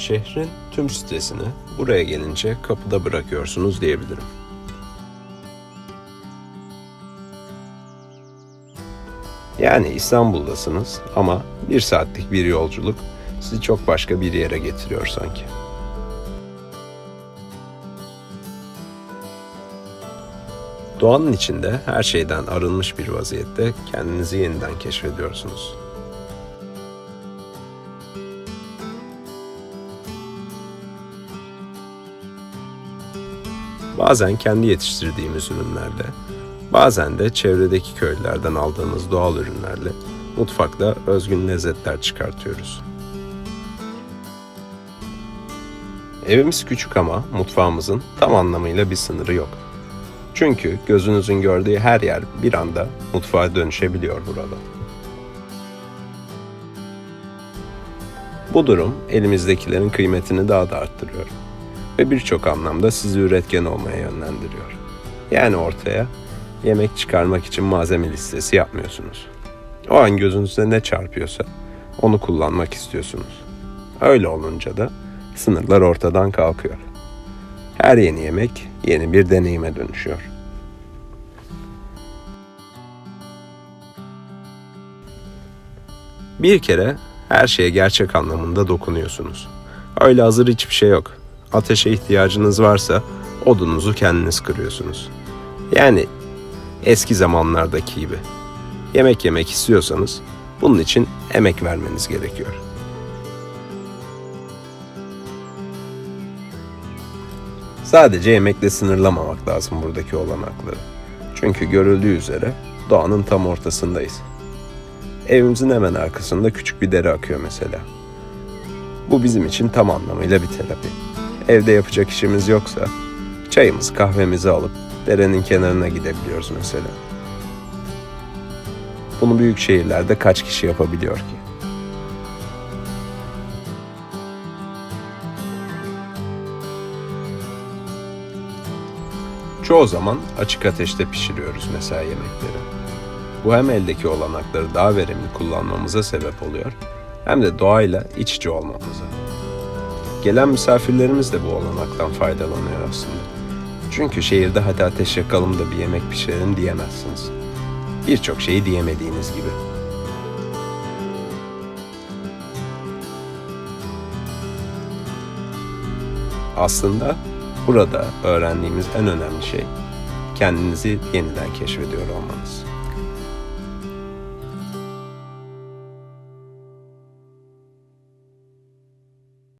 Şehrin tüm stresini buraya gelince kapıda bırakıyorsunuz diyebilirim. Yani İstanbul'dasınız ama bir saatlik bir yolculuk sizi çok başka bir yere getiriyor sanki. Doğanın içinde her şeyden arınmış bir vaziyette kendinizi yeniden keşfediyorsunuz. Bazen kendi yetiştirdiğimiz ürünlerle, bazen de çevredeki köylülerden aldığımız doğal ürünlerle mutfakta özgün lezzetler çıkartıyoruz. Evimiz küçük ama mutfağımızın tam anlamıyla bir sınırı yok. Çünkü gözünüzün gördüğü her yer bir anda mutfağa dönüşebiliyor burada. Bu durum elimizdekilerin kıymetini daha da arttırıyor ve birçok anlamda sizi üretken olmaya yönlendiriyor. Yani ortaya yemek çıkarmak için malzeme listesi yapmıyorsunuz. O an gözünüze ne çarpıyorsa onu kullanmak istiyorsunuz. Öyle olunca da sınırlar ortadan kalkıyor. Her yeni yemek yeni bir deneyime dönüşüyor. Bir kere her şeye gerçek anlamında dokunuyorsunuz. Öyle hazır hiçbir şey yok. Ateşe ihtiyacınız varsa odunuzu kendiniz kırıyorsunuz. Yani eski zamanlardaki gibi. Yemek yemek istiyorsanız bunun için emek vermeniz gerekiyor. Sadece yemekle sınırlamamak lazım buradaki olanakları. Çünkü görüldüğü üzere doğanın tam ortasındayız. Evimizin hemen arkasında küçük bir dere akıyor mesela. Bu bizim için tam anlamıyla bir terapi. Evde yapacak işimiz yoksa çayımızı kahvemizi alıp derenin kenarına gidebiliyoruz mesela. Bunu büyük şehirlerde kaç kişi yapabiliyor ki? Çoğu zaman açık ateşte pişiriyoruz mesela yemekleri. Bu hem eldeki olanakları daha verimli kullanmamıza sebep oluyor hem de doğayla iç içe olmamıza. Gelen misafirlerimiz de bu olanaktan faydalanıyor aslında. Çünkü şehirde hadi ateş yakalım da bir yemek pişirelim diyemezsiniz. Birçok şeyi diyemediğiniz gibi. Aslında burada öğrendiğimiz en önemli şey kendinizi yeniden keşfediyor olmanız.